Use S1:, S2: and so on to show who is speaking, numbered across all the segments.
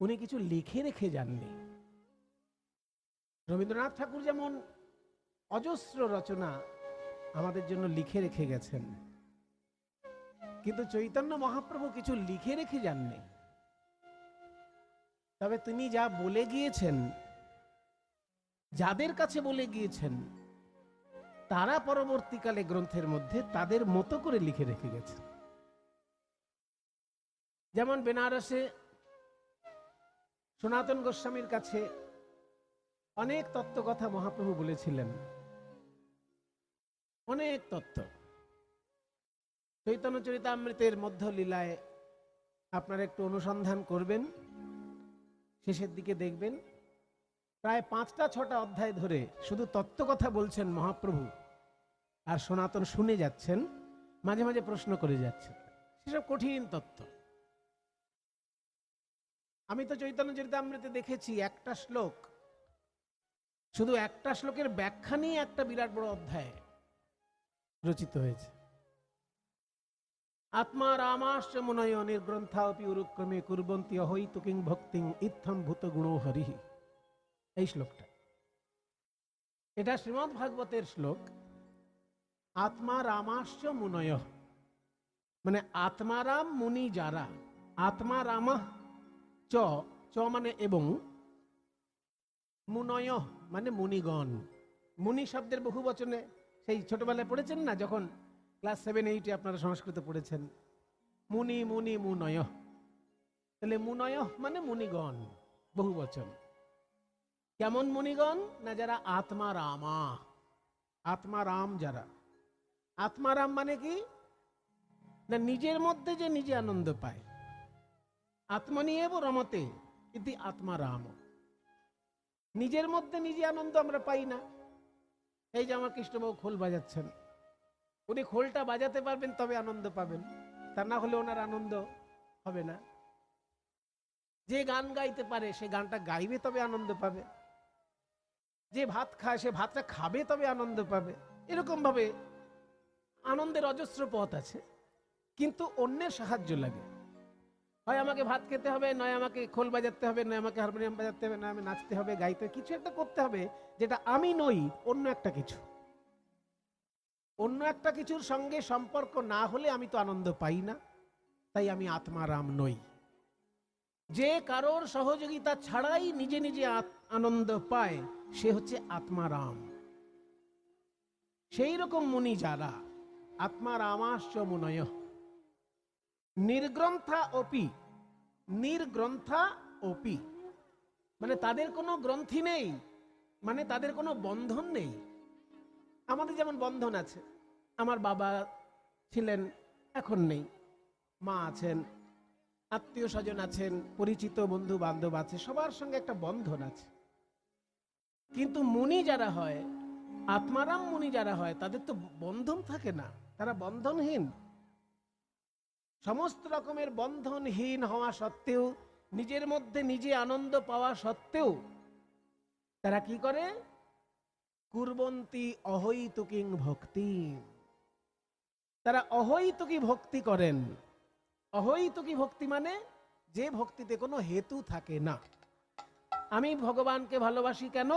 S1: উনি কিছু লিখে রেখে যাননি। রবীন্দ্রনাথ ঠাকুর যেমন অজস্র রচনা আমাদের জন্য লিখে রেখে গেছেন, কিন্তু চৈতন্য মহাপ্রভু কিছু লিখে রেখে যাননি। তবে তিনি যা বলে গিয়েছেন, যাদের কাছে বলে গিয়েছেন, তারা পরবর্তীকালে গ্রন্থের মধ্যে তাদের মতো করে লিখে রেখে গেছেন। যেমন বেনারসে সনাতন গোস্বামীর কাছে অনেক তত্ত্ব কথা মহাপ্রভু বলেছিলেন। অনেক তত্ত্ব। চৈতন্য চরিতামৃতের মধ্য লীলায় আপনারা একটু অনুসন্ধান করবেন, শেষের দিকে দেখবেন। প্রায় পাঁচটা, ছটা অধ্যায় ধরে শুধু তত্ত্ব কথা বলছেন মহাপ্রভু, আর সনাতন শুনে যাচ্ছেন, মাঝে মাঝে প্রশ্ন করে যাচ্ছেন। সেসব কঠিন তত্ত্ব। আমি তো চৈতন্য চরিতামৃতে দেখেছি একটা শ্লোক। শুধু একটা শ্লোকের ব্যাখ্যা নিয়ে একটা বিরাট বড় অধ্যায় রচিত হয়েছে। আত্মা রামাশ্চ মুনয় নির্গ্রন্থাপি উরুক্রমে কুর্বন্তি অহৈতু কিং ভক্তিং ইত্থম ভূত গুণো হরিহি এই শ্লোকটা। এটা শ্রীমৎ ভাগবতের শ্লোক। আত্মা রামাশ্চ মুনয়। মানে আত্মারাম মুনি যারা, আত্মা রামা চ চ মানে এবং, মুনয় মানে মুনিগণ। মুনি শব্দের বহু বচনে সেই ছোটবেলায় পড়েছেন না? যখন ক্লাস সেভেন, এইটে আপনারা সংস্কৃত পড়েছেন। মুনি মুনি, মুনয়। তাহলে মুনয় মানে মুনিগণ, বহু বচন। কেমন মুনিগণ? না যারা আত্মারামা আত্মারাম যারা। আত্মারাম মানে কি? না নিজের মধ্যে যে নিজে আনন্দ পায়। আত্মনিয়েব রমতে, ইতি আত্মারাম নিজের মধ্যে নিজে আনন্দ আমরা পাই না। এই যে আমার কৃষ্ণবাবু খোল বাজাচ্ছেন। উনি খোলটা বাজাতে পারবেন, তবে আনন্দ পাবেন। তা না হলে ওনার আনন্দ হবে না। যে গান গাইতে পারে, সে গানটা গাইবে, তবে আনন্দ পাবে। যে ভাত খায়, সে ভাতটা খাবে, তবে আনন্দ পাবে। এরকম ভাবে আনন্দের অজস্র পথ আছে। কিন্তু অন্যের সাহায্য লাগে। হয় আমাকে ভাত খেতে হবে, নয় আমাকে খোল বাজাতে হবে, নয় আমাকে হারমোনিয়াম বাজাতে হবে, নয় আমি নাচতে হবে, গাইতে কিছু একটা করতে হবে যেটা আমি নই, অন্য একটা কিছু। অন্য একটা কিছুর সঙ্গে সম্পর্ক না হলে আমি তো আনন্দ পাই না, তাই আমি আত্মারাম নই। যে কারোর সহযোগিতা ছাড়াই নিজে নিজে আনন্দ পায়, সে হচ্ছে আত্মারাম। সেই রকম মুনি যারা আত্মারামাশ্চ মুনয় নির্গ্রন্থা অপি। নির্গ্রন্থা অপি। মানে তাদের কোনো গ্রন্থি নেই। মানে তাদের কোনো বন্ধন নেই। আমাদের যেমন বন্ধন আছে, আমার বাবা ছিলেন, এখন নেই। মা আছেন, আত্মীয় স্বজন আছেন, পরিচিত বন্ধু বান্ধব আছে, সবার সঙ্গে একটা বন্ধন আছে। কিন্তু মুনি যারা হয়, আত্মারাম মুনি যারা হয়, তাদের তো বন্ধন থাকে না। তারা বন্ধনহীন। সমস্ত রকমের বন্ধনহীন হওয়া সত্ত্বেও, নিজের মধ্যে নিজে আনন্দ পাওয়া সত্ত্বেও, তারা কি করে? কুরবন্তি অহৈতুকিং ভক্তি। তারা অহৈতুকি ভক্তি করেন। অহৈতুকি ভক্তি মানে যে ভক্তিতে কোনো হেতু থাকে না। আমি ভগবানকে ভালোবাসি কেন?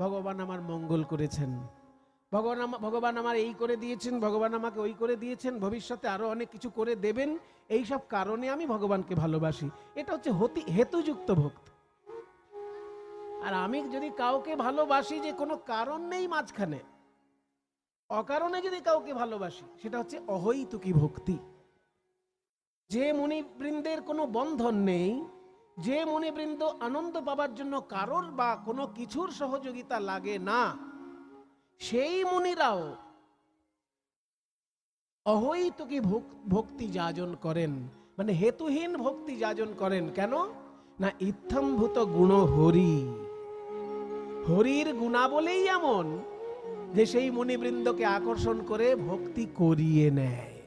S1: ভগবান আমার মঙ্গল করেছেন। ভগবান ভগবান আমার এই করে দিয়েছেন, ভগবান আমাকে ওই করে দিয়েছেন, ভবিষ্যতে আরও অনেক কিছু করে দেবেন। এই সব কারণে আমি ভগবানকে ভালোবাসি। এটা হচ্ছে হতি হেতুযুক্ত ভক্ত। আর আমি যদি কাউকে ভালোবাসি যে কোনো কারণ নেই মাঝখানে, অকারণে যদি কাউকে ভালোবাসি, সেটা হচ্ছে অহৈতুকি ভক্তি। যে মুনিবৃন্দের কোনো বন্ধন নেই, যে মুনিবৃন্দ আনন্দ পাবার জন্য কারোর বা কোনো কিছুর সহযোগিতা লাগে না সেই মুনিরাও অহৈতুকি ভক- ভক্তি যাজন করেন। মানে হেতুহীন ভক্তি যাজন করেন। কেন? না ইত্থম্ভূত গুণ হরি। হরির গুণা বলেই এমন যে সেই মুনিবৃন্দকে আকর্ষণ করে ভক্তি করিয়ে নেয়।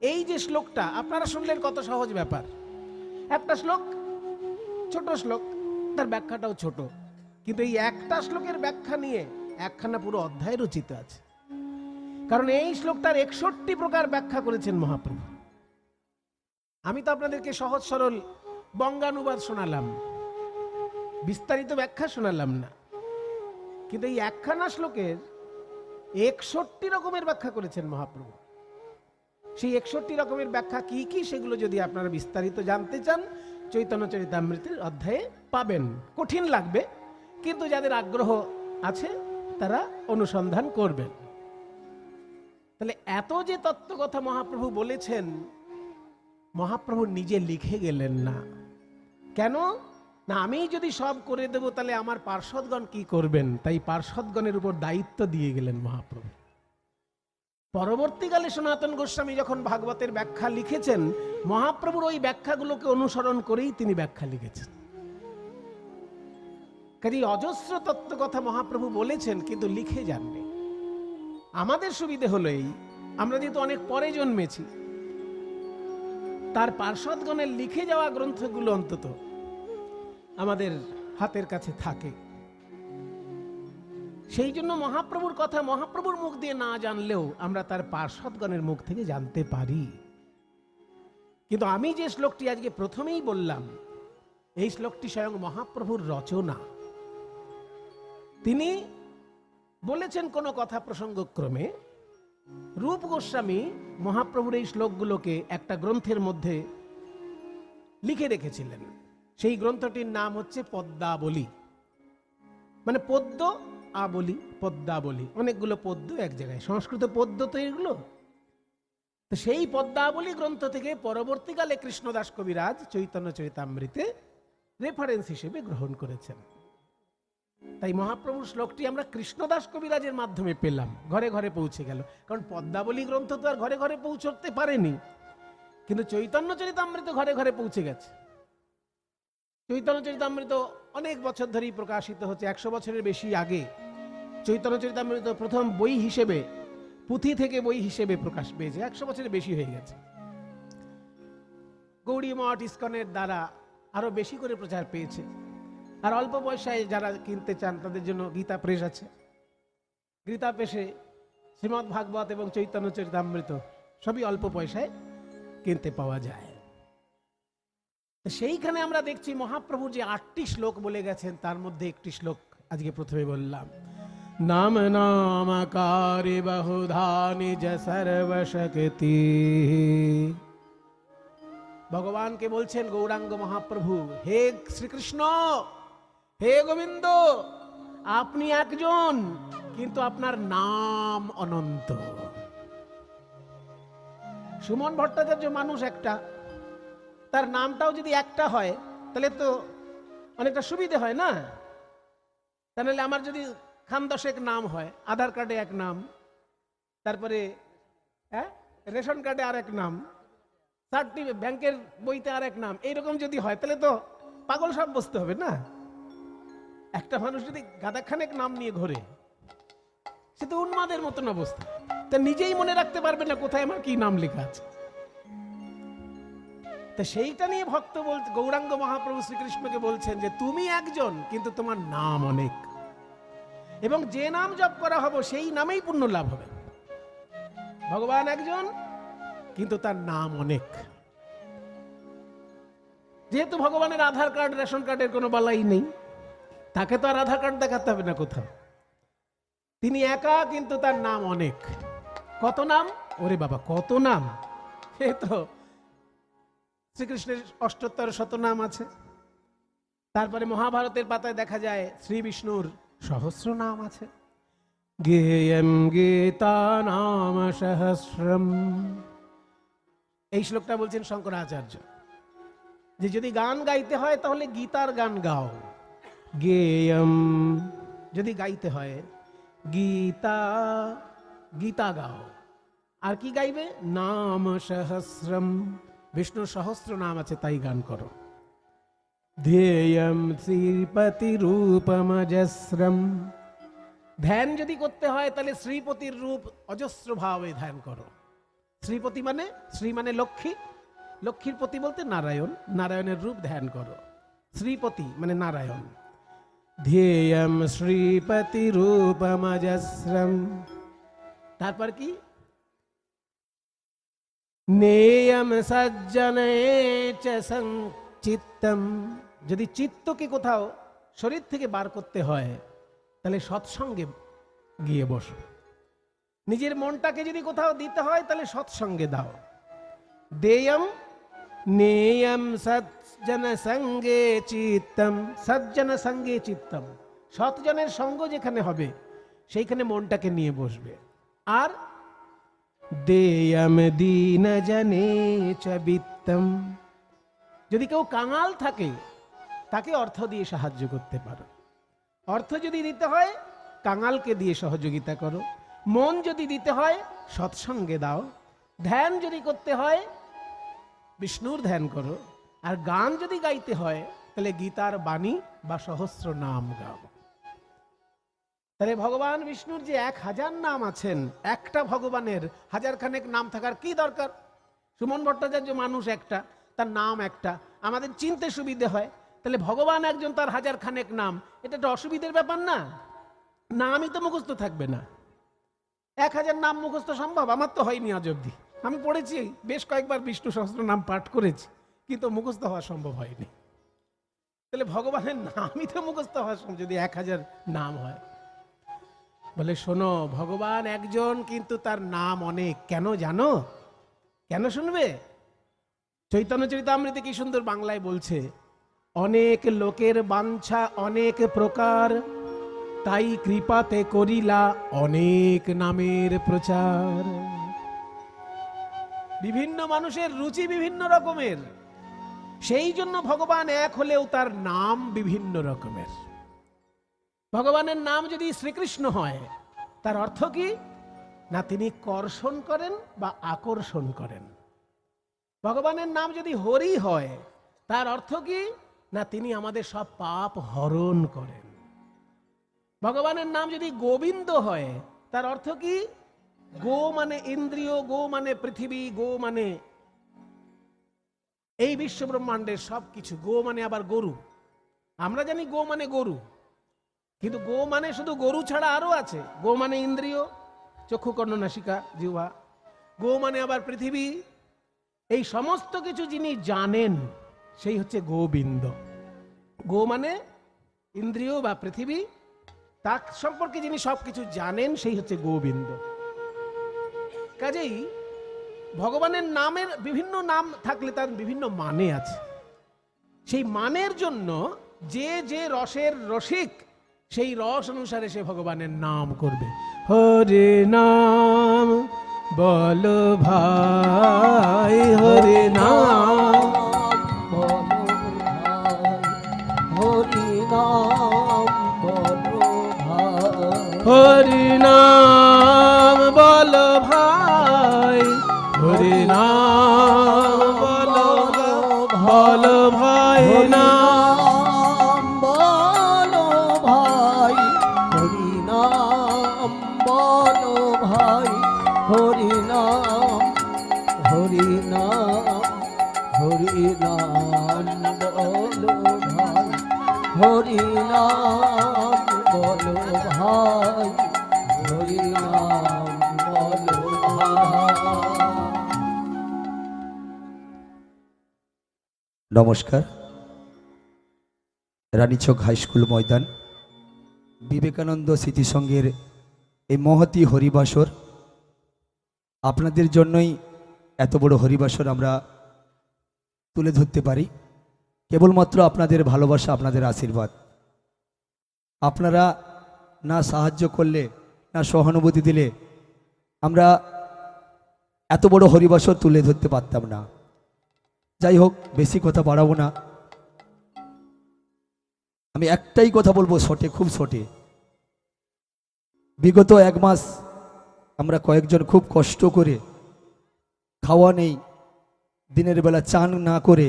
S1: এই যে শ্লোকটা, আপনারা শুনলেন কত সহজ ব্যাপার। একটা শ্লোক, ছোট শ্লোক, তার ব্যাখ্যাটাও ছোট। কিন্তু এই একটা শ্লোকের ব্যাখ্যা নিয়ে একখানা পুরো অধ্যায় রচিত আছে। কারণ এই শ্লোকটার একষট্টি প্রকার ব্যাখ্যা করেছেন মহাপ্রভু। আমি তো আপনাদেরকে সহজ সরল বঙ্গানুবাদ শোনালাম। বিস্তারিত ব্যাখ্যা শোনালাম না। কিন্তু এই একখানা শ্লোকের একষট্টি রকমের ব্যাখ্যা করেছেন মহাপ্রভু। সেই একষট্টি রকমের ব্যাখ্যা কি কি সেগুলো যদি আপনারা বিস্তারিত জানতে চান, চৈতন্য চরিতামৃতের অধ্যায়ে পাবেন। কঠিন লাগবে, কিন্তু যাদের আগ্রহ আছে তারা অনুসন্ধান করবেন। তাহলে এত যে তত্ত্ব কথা মহাপ্রভু বলেছেন, মহাপ্রভু নিজে লিখে গেলেন না। কেন? না আমি যদি সব করে দেব, তাহলে আমার পার্ষদগণ কি করবেন? তাই পার্ষদগণের উপর দায়িত্ব দিয়ে গেলেন মহাপ্রভু। পরবর্তীকালে সনাতন গোস্বামী যখন ভাগবতের ব্যাখ্যা লিখেছেন, মহাপ্রভুর ওই ব্যাখ্যাগুলোকে অনুসরণ করেই তিনি ব্যাখ্যা লিখেছেন। কাজে অজস্র তত্ত্ব কথা মহাপ্রভু বলেছেন, কিন্তু লিখে যাননি। আমাদের সুবিধে হলো এই, আমরা যেহেতু অনেক পরে জন্মেছি, তার পার্শ্বদগণের লিখে যাওয়া গ্রন্থগুলো অন্তত আমাদের হাতের কাছে থাকে। সেই জন্য মহাপ্রভুর কথা, মহাপ্রভুর মুখ দিয়ে না জানলেও আমরা তার পার্শ্বদগণের মুখ থেকে জানতে পারি। কিন্তু আমি যে শ্লোকটি আজকে প্রথমেই বললাম, এই শ্লোকটি স্বয়ং মহাপ্রভুর রচনা। তিনি বলেছেন কোনো কথা প্রসঙ্গক্রমে, রূপ গোস্বামী মহাপ্রভুর এই শ্লোকগুলোকে একটা গ্রন্থের মধ্যে লিখে রেখেছিলেন। সেই গ্রন্থটির নাম হচ্ছে পদ্মাবলী। মানে পদ্ম আবলি, পদ্মাবলী। অনেকগুলো পদ্য এক জায়গায়। সংস্কৃত পদ্য তো এগুলো। তো সেই পদ্মাবলী গ্রন্থ থেকে পরবর্তীকালে কৃষ্ণদাস কবিরাজ চৈতন্য চৈতামৃতে রেফারেন্স হিসেবে গ্রহণ করেছেন। তাই মহাপ্রভুর শ্লোকটি আমরা কৃষ্ণদাস কবিরাজের মাধ্যমে পেলাম। ঘরে ঘরে পৌঁছে গেল। কারণ পদ্মাবলী গ্রন্থ তো আর ঘরে ঘরে পৌঁছতে পারেনি। কিন্তু চৈতন্য চরিতামৃত ঘরে ঘরে পৌঁছে গেছে। চৈতন্য চরিতামৃত অনেক বছর ধরেই প্রকাশিত হচ্ছে, একশো বছরের বেশি আগে। চৈতন্য চরিতামৃত প্রথম বই হিসেবে, পুঁথি থেকে বই হিসেবে প্রকাশ পেয়েছে, একশো বছরের বেশি হয়ে গেছে। গৌড়ী মঠ ইস্কনের দ্বারা আরও বেশি করে প্রচার পেয়েছে। আর অল্প পয়সায় যারা কিনতে চান, তাদের জন্য গীতা প্রেস আছে। গীতা পেশে শ্রীমৎ ভাগবত এবং চৈতন্য চরিতামৃত সবই অল্প পয়সায় কিনতে পাওয়া যায়। সেইখানে আমরা দেখছি মহাপ্রভু যে আটটি শ্লোক বলে গেছেন, তার মধ্যে একটি শ্লোক আজকে প্রথমে বললাম। নাম নামকারি বহুধা নিজ সর্বশক্তি। ভগবানকে বলছেন গৌরাঙ্গ মহাপ্রভু, হে শ্রীকৃষ্ণ! হে গোবিন্দ, আপনি একজন, কিন্তু আপনার নাম অনন্ত। সুমন ভট্টাচার্য মানুষ একটা, তার নামটাও যদি একটা হয়, তাহলে তো অনেকটা সুবিধে হয় না? তাহলে আমার যদি খান দশেক নাম হয়, আধার কার্ডে এক নাম, তারপরে হ্যাঁ রেশন কার্ডে আর এক নাম সার্টিফিকেট ব্যাংকের বইতে আর এক নাম, এইরকম যদি হয়, তাহলে তো পাগল সব বসতে হবে না? একটা মানুষ যদি গাদাখানেক নাম নিয়ে ঘোরে, সে তো উন্মাদের মতন অবস্থা। তা নিজেই মনে রাখতে পারবে না কোথায় আমার কি নাম লেখা আছে। তা সেইটা নিয়ে ভক্ত বল, গৌরাঙ্গ মহাপ্রভু শ্রীকৃষ্ণকে বলছেন যে, তুমি একজন, কিন্তু তোমার নাম অনেক। এবং যে নাম জপ করা হবে, সেই নামেই পুণ্য লাভ হবে। ভগবান একজন, কিন্তু তার নাম অনেক। যেহেতু ভগবানের আধার কার্ড, রেশন কার্ডের কোনো বালাই নেই তাকে তো আর আধার কার্ড দেখাতে হবে না কোথাও। তিনি একা কিন্তু তার নাম অনেক। কত নাম? ওরে বাবা, কত নাম? এ তো শ্রীকৃষ্ণের অষ্টোত্তর শত নাম আছে। তারপরে মহাভারতের পাতায় দেখা যায় শ্রী বিষ্ণুর সহস্র নাম আছে। গেয়ম গীতা নাম সহস্রম। এই শ্লোকটা বলছেন শঙ্করাচার্য। যে যদি গান গাইতে হয় তাহলে গীতার গান গাও। গেয়ম। যদি গাইতে হয়, গীতা গীতা গাও। আর কি গাইবে? নাম সহস্রম। বিষ্ণু সহস্র নাম আছে, তাই গান করো। ধ্যেয়ম শ্রীপতি রূপমজস্রম ধ্যান যদি করতে হয়, তাহলে শ্রীপতির রূপ অজস্র ভাবে ধ্যান করো। শ্রীপতি মানে শ্রী মানে লক্ষ্মী। লক্ষ্মীর পতি বলতে নারায়ণ। নারায়ণের রূপ ধ্যান করো। শ্রীপতি মানে নারায়ণ। ধ্যেয়ম শ্রীপতি রূপমজস্রম তারপর কি নেয়ম সজ্জনে চ সং- চিত্তম যদি চিত্তকে কোথাও শরীর থেকে বার করতে হয় তাহলে সৎসঙ্গে গিয়ে বসো নিজের মনটাকে যদি কোথাও দিতে হয় তাহলে সৎসঙ্গে দাও দেয়ম নেয়ম সজ্জন সঙ্গে চিত্তম সজ্জন সঙ্গে চিত্তম। সৎজনের সঙ্গ যেখানে হবে, সেইখানে মনটাকে নিয়ে বসবে। আর দেয়ম দীন জনে চ বিত্তম। যদি কেউ কাঙাল থাকে, তাকে অর্থ দিয়ে সাহায্য করতে পারো। অর্থ যদি দিতে হয়, কাঙালকে দিয়ে সহযোগিতা করো। মন যদি দিতে হয়, সৎসঙ্গে দাও। ধ্যান যদি করতে হয়, বিষ্ণুর ধ্যান করো। আর গান যদি গাইতে হয়, তাহলে গীতার বাণী বা সহস্র নাম গাও। তাহলে ভগবান বিষ্ণুর যে এক হাজার নাম আছেন, একটা ভগবানের হাজার খানেক নাম থাকার কি দরকার? সুমন ভট্টাচার্য মানুষ একটা, তার নাম একটা, আমাদের চিনতে সুবিধে হয়। তাহলে ভগবান একজন, তার হাজার খানেক নাম, এটা একটা অসুবিধের ব্যাপার না। নামই তো মুখস্থ থাকবে না। এক হাজার নাম মুখস্থ সম্ভব? আমার তো হয়নি আজ অব্দি আমি পড়েছি, বেশ কয়েকবার বিষ্ণু সহস্র নাম পাঠ করেছি। কিন্তু মুখস্থ হওয়া সম্ভব হয়নি। তাহলে ভগবানের নামই তো মুখস্থ হওয়া সম্ভব, যদি এক হাজার নাম হয়। বলে, শোনো, ভগবান একজন, কিন্তু তার নাম অনেক। কেন জানো? কেন শুনবে? চৈতন্য চরিতামৃতে কি সুন্দর বাংলায় বলছে, অনেক লোকের বাঞ্ছা অনেক প্রকার, তাই কৃপাতে করিলা অনেক নামের প্রচার। বিভিন্ন মানুষের রুচি বিভিন্ন রকমের। সেই জন্য ভগবান এক হলেও তার নাম বিভিন্ন রকমের। ভগবানের নাম যদি শ্রীকৃষ্ণ হয়, তার অর্থ কি? না, তিনি কর্ষণ করেন বা আকর্ষণ করেন। ভগবানের নাম যদি হরি হয়, তার অর্থ কি? না, তিনি আমাদের সব পাপ হরণ করেন। ভগবানের নাম যদি গোবিন্দ হয়, তার অর্থ কি? গো মানে ইন্দ্রিয়, গো মানে পৃথিবী, গো মানে এই বিশ্ব ব্রহ্মাণ্ডের সব কিছু গো মানে আবার গরু। আমরা জানি গো মানে গরু, কিন্তু গো মানে শুধু গরু ছাড়া আরও আছে। গো মানে ইন্দ্রিয়, চক্ষু, কর্ণ, নাসিকা, জিহ্বা। গো মানে আবার পৃথিবী। এই সমস্ত কিছু যিনি জানেন, সেই হচ্ছে গোবিন্দ। গো মানে ইন্দ্রিয় বা পৃথিবী, তার সম্পর্কে যিনি সবকিছু জানেন, সেই হচ্ছে গোবিন্দ। কাজেই ভগবানের নামের বিভিন্ন নাম থাকলে তার বিভিন্ন মানে আছে। সেই মানের জন্য যে যে রসের রসিক, সেই রস অনুসারে সে ভগবানের নাম করবে। হরে নাম, বল ভাই, হরে নাম।
S2: নমস্কার। রানীচক হাই স্কুল ময়দান, বিবেকানন্দ স্মৃতিসংঘের এই মহতি হরিবাসর। আপনাদের জন্যই এত বড় হরিবাসর আমরা তুলে ধরতে পারি। কেবলমাত্র আপনাদের ভালোবাসা, আপনাদের আশীর্বাদ। আপনারা না সাহায্য করলে, না সহানুভূতি দিলে আমরা এত বড় হরিবাসর তুলে ধরতে পারতাম না। যাই হোক বেশি কথা বাড়াবো না। আমি একটাই কথা বলব, শটে, খুব শটে। বিগত এক মাস আমরা কয়েকজন খুব কষ্ট করে খাওয়া নেই, দিনের বেলা চান না করে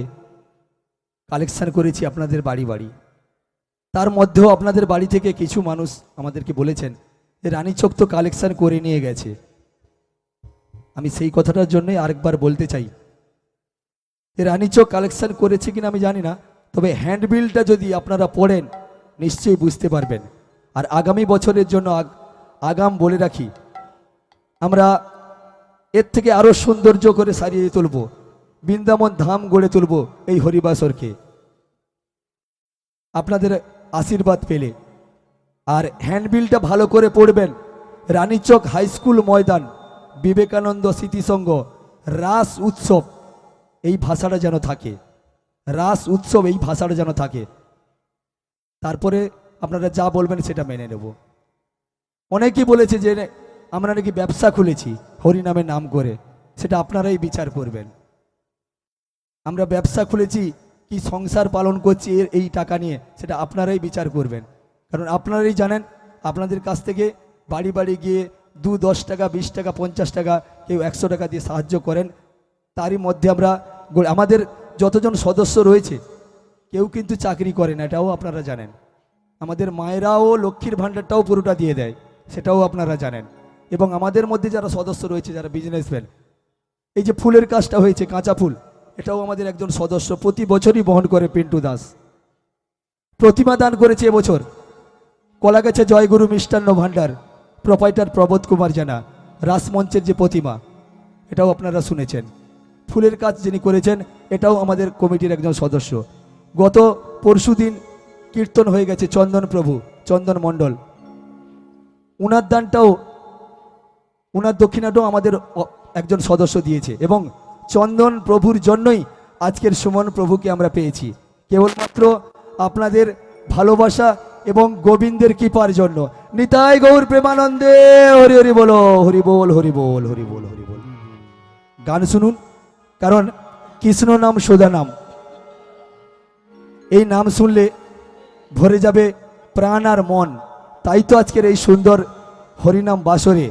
S2: কালেকশান করেছি আপনাদের বাড়ি বাড়ি। তার মধ্যেও আপনাদের বাড়ি থেকে কিছু মানুষ আমাদেরকে বলেছেন যে রানীচক তো কালেকশান করে নিয়ে গেছে। আমি সেই কথাটার জন্যই আরেকবার বলতে চাই যে রানীচক কালেকশন করেছে কিনা আমি জানি না, তবে হ্যান্ডবিলটা যদি আপনারা পড়েন, নিশ্চয়ই বুঝতে পারবেন। আর আগামী বছরের জন্য আগ- আগাম বলে রাখি, আমরা এর থেকে আরও সৌন্দর্য করে সারিয়ে তুলব, বৃন্দাবন ধাম গড়ে তুলব এই হরিবাসরকে। আপনাদের আশীর্বাদ পেলে। আর হ্যান্ডবিলটা ভালো করে পড়বেন রানীচক হাই স্কুল ময়দান, বিবেকানন্দ স্মৃতিসংঘ রাস উৎসব। এই ভাষাটা যেন থাকে। রাস উৎসব এই ভাষাটা যেন থাকে। তারপরে আপনারা যা বলবেন সেটা মেনে নেব। অনেকেই বলেছে যে আমরা নাকি ব্যবসা খুলেছি হরিনামের নাম করে। সেটা আপনারাই বিচার করবেন। আমরা ব্যবসা খুলেছি, কি সংসার পালন করছি এর এই টাকা নিয়ে, সেটা আপনারাই বিচার করবেন। কারণ আপনারাই জানেন, আপনাদের কাছ থেকে বাড়ি বাড়ি গিয়ে দু দশ টাকা, বিশ টাকা, পঞ্চাশ টাকা, কেউ একশো টাকা দিয়ে সাহায্য করেন তারই মধ্যে আমরা আমাদের যতজন সদস্য রয়েছে, কেউ কিন্তু চাকরি করে না, এটাও আপনারা জানেন। আমাদের মায়েরাও লক্ষ্মীর ভাণ্ডারটাও পুরোটা দিয়ে দেয়, সেটাও আপনারা জানেন। এবং আমাদের মধ্যে যারা সদস্য রয়েছে, যারা বিজনেসম্যান এই যে ফুলের কাজটা হয়েছে, কাঁচা ফুল, এটাও আমাদের একজন সদস্য প্রতি বছরই বহন করে পিন্টু দাস। প্রতিমা দান করেছে এবছর। কলাগাছে জয়গুরু মিষ্টান্ন ভাণ্ডার প্রোপাইটার প্রবোধ কুমার জানা, রাসমঞ্চের যে প্রতিমা, এটাও আপনারা শুনেছেন। ফুলের কাজ যিনি করেছেন, এটাও আমাদের কমিটির একজন সদস্য। গত পরশুদিন কীর্তন হয়ে গেছে চন্দন প্রভু, চন্দন মণ্ডল। উনার দানটাও, উনার দক্ষিণাটাও আমাদের একজন সদস্য দিয়েছে এবং চন্দন প্রভুর জন্যই আজকের সুমন প্রভুকে আমরা পেয়েছি। কেবলমাত্র আপনাদের ভালোবাসা এবং গোবিন্দের কৃপার জন্য। নিতাই গৌর প্রেমানন্দে, হরি হরি বলো, হরি বল হরি বল হরি বল হরি বল। গান শুনুন। কারণ কৃষ্ণ নাম সোদা নাম। এই নাম শুনলে ভরে যাবে প্রাণ আর মন। তাই তো আজকের এই সুন্দর হরিনাম বাসরে,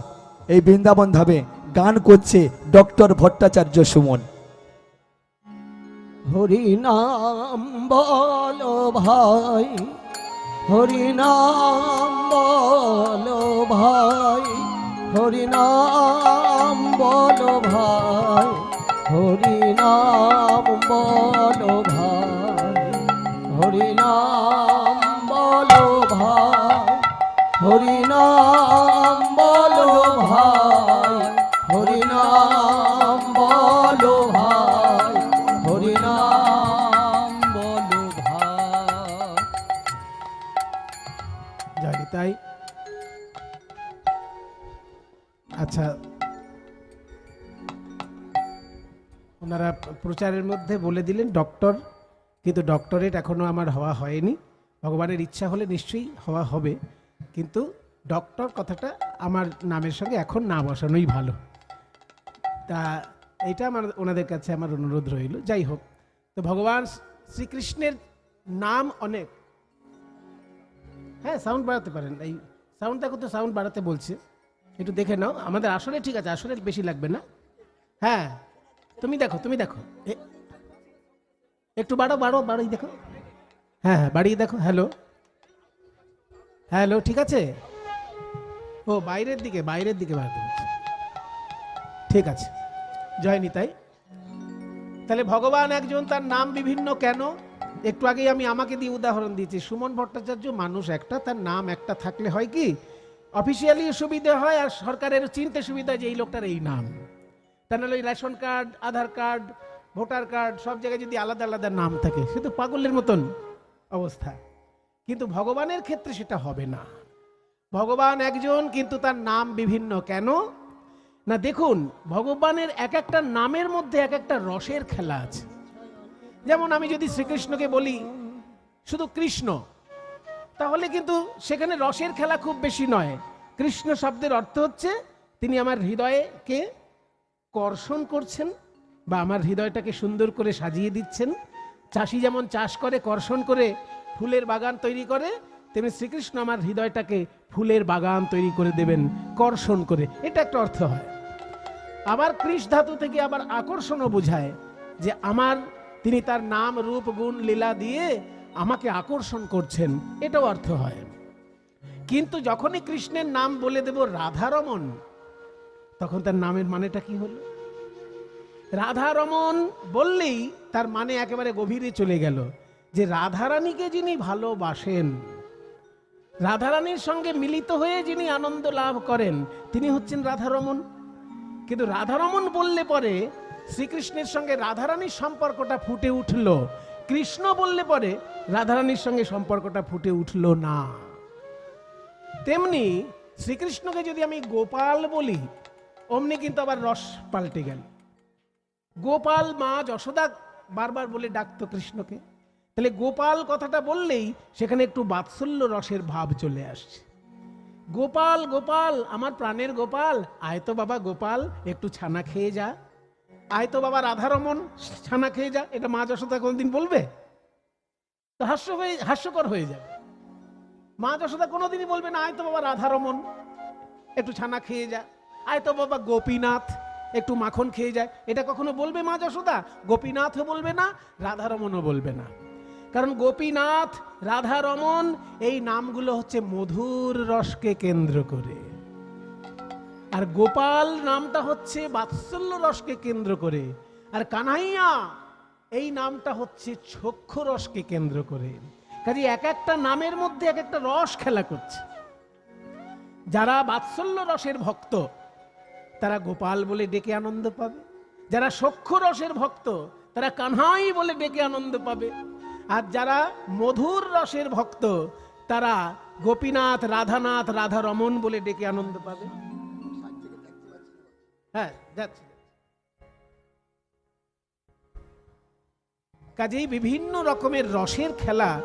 S2: এই বৃন্দাবন ধামে গান করছে ডক্টর ভট্টাচার্য সুমন।
S3: হরি নাম বলো ভাই হরি নাম বলো ভাই হরি নাম বলো ভাই। হরি নাম বলো ভাই হরি নাম বলো ভাই হরি নাম বলো ভাই।
S1: প্রচারের মধ্যে বলে দিলেন, ডক্টর, কিন্তু ডক্টরেট এখনও আমার হওয়া হয়নি। ভগবানের ইচ্ছা হলে নিশ্চয়ই হওয়া হবে। কিন্তু ডক্টর কথাটা আমার নামের সঙ্গে এখন না বসানোই ভালো। তা এটা আমার, ওনাদের কাছে আমার অনুরোধ রইল। যাই হোক, তো ভগবান শ্রীকৃষ্ণের নাম অনেক। হ্যাঁ সাউন্ড বাড়াতে পারেন। এই সাউন্ড দেখো তো সাউন্ড বাড়াতে বলছে। একটু দেখে নাও। আমাদের আসলে ঠিক আছে, আসলে বেশি লাগবে না। হ্যাঁ তুমি দেখো তুমি দেখো। একটু বাড়ো বাড়ো বাড়িয়ে দেখো। হ্যাঁ হ্যাঁ বাড়িয়ে দেখো, হ্যালো। হ্যালো, ঠিক আছে? ও, বাইরের দিকে বাইরের দিকে বাড়াতে বলছে। ঠিক আছে। জয় নিতাই তাহলে ভগবান একজন, তার নাম বিভিন্ন কেন? একটু আগেই আমি আমাকে দিয়ে উদাহরণ দিয়েছি। সুমন ভট্টাচার্য মানুষ একটা, তার নাম একটা থাকলে হয় কি? অফিসিয়ালি সুবিধা হয় আর সরকারের চিনতে সুবিধা যে এই লোকটার এই নাম। তা নাহলে ওই ration card, Aadhaar card, voter card, সব জায়গায় যদি আলাদা আলাদা নাম থাকে, সে তো পাগলের মতন অবস্থা। কিন্তু ভগবানের ক্ষেত্রে সেটা হবে না। ভগবান একজন, কিন্তু তার নাম বিভিন্ন। কেন? না, দেখুন, ভগবানের এক একটা নামের মধ্যে এক একটা রসের খেলা আছে। যেমন আমি যদি শ্রীকৃষ্ণকে বলি, শুধু কৃষ্ণ, তাহলে কিন্তু সেখানে রসের খেলা খুব বেশি নয়। কৃষ্ণ শব্দের অর্থ হচ্ছে, তিনি আমার হৃদয়কে কর্ষণ করছেন বা আমার হৃদয়টাকে সুন্দর করে সাজিয়ে দিচ্ছেন। চাষি যেমন চাষ করে, কর্ষণ করে ফুলের বাগান তৈরি করে, তেমনি শ্রীকৃষ্ণ আমার হৃদয়টাকে ফুলের বাগান তৈরি করে দেবেন, কর্ষণ করে। এটা একটা অর্থ হয়। আবার কৃষ ধাতু থেকে আবার আকর্ষণও বোঝায় যে আমার, তিনি তার নাম, রূপ, গুণ, লীলা দিয়ে আমাকে আকর্ষণ করছেন। এটাও অর্থ হয়। কিন্তু যখনই কৃষ্ণের নাম বলে দেব রাধারমন তখন তার নামের মানেটা কি হলো? রাধারমন বললেই তার মানে একেবারে গভীরে চলে গেল যে রাধারানীকে যিনি ভালোবাসেন, রাধারানীর সঙ্গে মিলিত হয়ে যিনি আনন্দ লাভ করেন, তিনি হচ্ছেন রাধারমন কিন্তু রাধারমন বললে পরে শ্রীকৃষ্ণের সঙ্গে রাধারানীর সম্পর্কটা ফুটে উঠল, কৃষ্ণ বললে পরে রাধারানীর সঙ্গে সম্পর্কটা ফুটে উঠল না। তেমনি শ্রীকৃষ্ণকে যদি আমি গোপাল বলি অমনি কিন্তু আবার রস পাল্টে গেল। গোপাল, মা, যশোদা বারবার বলে ডাকতো কৃষ্ণকে। তাহলে গোপাল কথাটা বললেই সেখানে একটু বাৎসল্য রসের ভাব চলে আসছে। গোপাল গোপাল, আমার প্রাণের গোপাল, আয় তো বাবা গোপাল, একটু ছানা খেয়ে যা। আয় তো বাবা রাধারমন, ছানা খেয়ে যা, এটা মা যশোদা কোনদিন বলবে? তো হাস্য হয়ে, হাস্যকর হয়ে যাবে। মা যশোদা কোনোদিনই বলবে না, আয় তো বাবা রাধারমন, একটু ছানা খেয়ে যা। আয় তো বাবা গোপীনাথ, একটু মাখন খেয়ে যায়। এটা কখনো বলবে মা যশোদা? গোপীনাথও বলবে না রাধারমনও বলবে না। কারণ গোপীনাথ রাধারমন এই নামগুলো হচ্ছে মধুর রসকে কেন্দ্র করে। আর গোপাল নামটা হচ্ছে বাৎসল্য রসকে কেন্দ্র করে। আর কানাইয়া এই নামটা হচ্ছে চক্ষু রসকে কেন্দ্র করে। কাজে এক একটা নামের মধ্যে এক একটা রস খেলা করছে। যারা বাৎসল্য রসের ভক্ত তারা গোপাল বলে ডেকে আনন্দ পাবে। যারা রসের ভক্ত, তারা কানহাই বলে ডেকে আনন্দ পাবে। আর যারা মধুর রসের ভক্ত, তারা গোপীনাথ, রাধানাথ, রাধা রমন বলে ডেকে আনন্দ পাবে। হ্যাঁ কাজেই বিভিন্ন রকমের রসের খেলা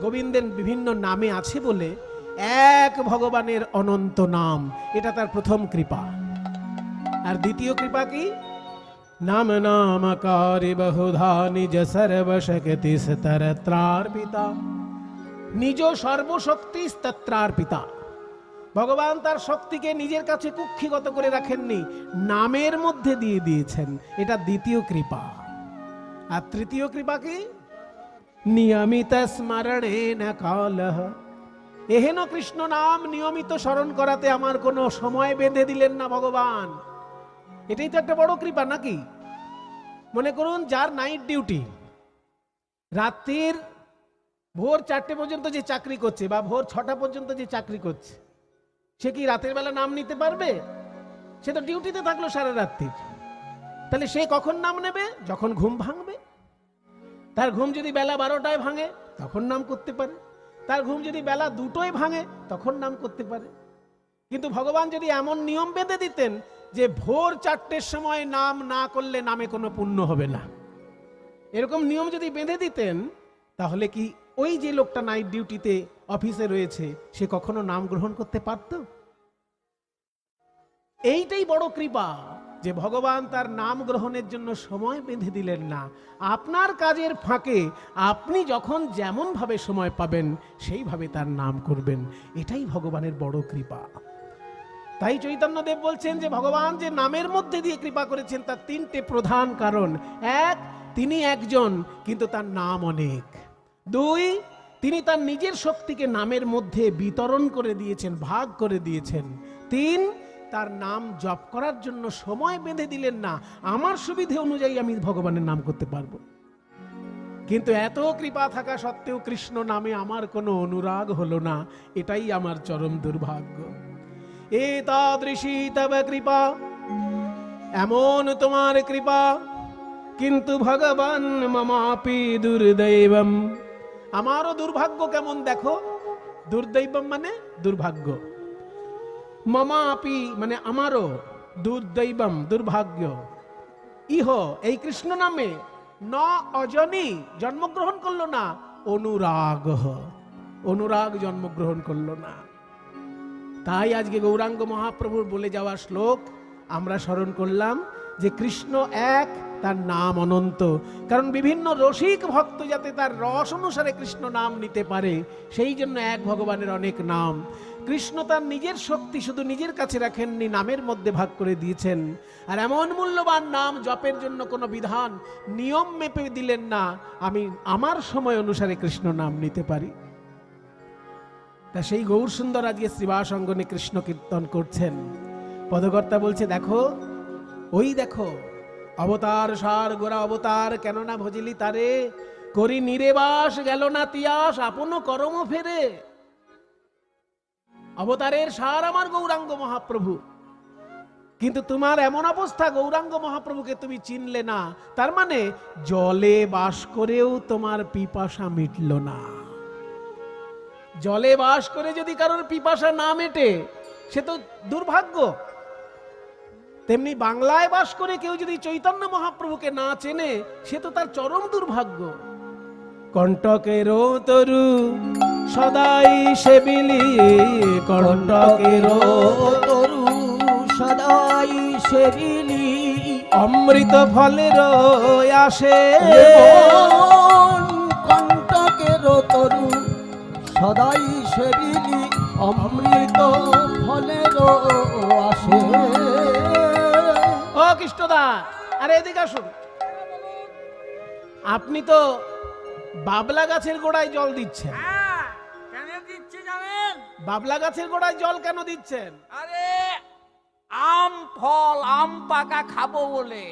S1: গোবিন্দের বিভিন্ন নামে আছে বলে এক ভগবানের অনন্ত নাম। এটা তার প্রথম কৃপা। আর দ্বিতীয় কৃপা কি? নাম নামকারি বহুধা নিজ সর্বশক্তি স্তরত্রার্পিতা। নিজ সর্বশক্তি স্তত্রার্পিতা ভগবান তার শক্তিকে নিজের কাছে কুক্ষিগত করে রাখেননি, নামের মধ্যে দিয়ে দিয়েছেন। এটা দ্বিতীয় কৃপা। আর তৃতীয় কৃপা কি? নিয়মিত স্মরণে না কালহ। এহেন কৃষ্ণ নাম নিয়মিত স্মরণ করাতে আমার কোনো সময় বেঁধে দিলেন না ভগবান। এটাই তো একটা বড় কৃপা নাকি? মনে করুন, যার নাইট ডিউটি রাত্রির ভোর চারটে পর্যন্ত যে চাকরি করছে বা ভোর ছটা পর্যন্ত যে চাকরি করছে, সে কি রাতের বেলা নাম নিতে পারবে? সে তো ডিউটিতে থাকল সারা রাত্রির তাহলে সে কখন নাম নেবে? যখন ঘুম ভাঙবে। তার ঘুম যদি বেলা বারোটায় ভাঙে, তখন নাম করতে পারে। তার ঘুম যদি বেলা দুটোয় ভাঙে, তখন নাম করতে পারে। কিন্তু ভগবান যদি এমন নিয়ম বেঁধে দিতেন যে ভোর চারটের সময় নাম না করলে নামে কোনো পুণ্য হবে না। এরকম নিয়ম যদি বেঁধে দিতেন, তাহলে কি ওই যে লোকটা নাইট ডিউটিতে অফিসে রয়েছে, সে কখনো নাম গ্রহণ করতে পারত? এইটাই বড় কৃপা যে ভগবান তার নাম গ্রহণের জন্য সময় বেঁধে দিলেন না। আপনার কাজের ফাঁকে আপনি যখন যেমন ভাবে সময় পাবেন, সেইভাবে তার নাম করবেন। এটাই ভগবানের বড় কৃপা। তাই চৈতন্যদেব বলছেন যে ভগবান যে নামের মধ্যে দিয়ে কৃপা করেছেন, তার তিনটে প্রধান কারণ। এক, তিনি একজন, কিন্তু তার নাম অনেক। দুই, তিনি তার নিজের শক্তিকে নামের মধ্যে বিতরণ করে দিয়েছেন, ভাগ করে দিয়েছেন। তিন, তার নাম জপ করার জন্য সময় বেঁধে দিলেন না। আমার সুবিধে অনুযায়ী আমি ভগবানের নাম করতে পারব। কিন্তু এত কৃপা থাকা সত্ত্বেও কৃষ্ণ নামে আমার কোনো অনুরাগ হলো না। এটাই আমার চরম দুর্ভাগ্য। এ তাদৃশী তব কৃপা এমন তোমার কৃপা কিন্তু ভগবান মমাপি দুর্দৈবম আমারও দুর্ভাগ্য কেমন দেখো দুর্দৈবম মানে দুর্ভাগ্য মমাপি মানে আমারও দুর্দৈবম দুর্ভাগ্য ইহ এই কৃষ্ণ নামে ন অজনী জন্মগ্রহণ করল না অনুরাগ অনুরাগ জন্মগ্রহণ করল না তাই আজকে গৌরাঙ্গ মহাপ্রভুর বলে যাওয়া শ্লোক আমরা স্মরণ করলাম যে কৃষ্ণ এক, তার নাম অনন্ত। কারণ বিভিন্ন রসিক ভক্ত যাতে তার রস অনুসারে কৃষ্ণ নাম নিতে পারে, সেই জন্য এক ভগবানের অনেক নাম। কৃষ্ণ তার নিজের শক্তি শুধু নিজের কাছে রাখেননি, নামের মধ্যে ভাগ করে দিয়েছেন। আর এমন মূল্যবান নাম জপের জন্য কোনো বিধান, নিয়ম মেপে দিলেন না, আমি আমার সময় অনুসারে কৃষ্ণ নাম নিতে পারি। তা সেই গৌর সুন্দর আজকে শ্রীবাস অঙ্গনে কৃষ্ণ কীর্তন করছেন। পদকর্তা বলছে, দেখো, ওই দেখো, অবতার সার গোরা অবতার কেন না ভজিলি তারে, করি নিরেবাস গেল না তিয়াস, আপন করম ফেরে। অবতারের সার আমার গৌরাঙ্গ মহাপ্রভু। কিন্তু তোমার এমন অবস্থা, গৌরাঙ্গ মহাপ্রভুকে তুমি চিনলে না। তার মানে জলে বাস করেও তোমার পিপাসা মিটল না। জলে বাস করে যদি কারোর পিপাসা না মেটে, সে তো দুর্ভাগ্য। তেমনি বাংলায় বাস করে কেউ যদি চৈতন্য মহাপ্রভুকে না চেনে, সে তো তার চরম দুর্ভাগ্য। কণ্টকের তরু সদাই সেবিলি কণ্টকের
S3: তরু সদাই সেবিলি
S1: অমৃত ফলের আসে।
S3: কণ্টকের তরু সদাই সেবিলি অমৃত ফলের আসে।
S1: ও কৃষ্ণদা আরে এদিকে আসুন। আপনি তো বাবলা গাছের গোড়ায় জল দিচ্ছেন।
S4: হ্যাঁ, কেন দিচ্ছে জানেন?
S1: বাবলা গাছের গোড়ায় জল কেন দিচ্ছেন?
S4: আরে আম ফল আম পাকা খাব বলে।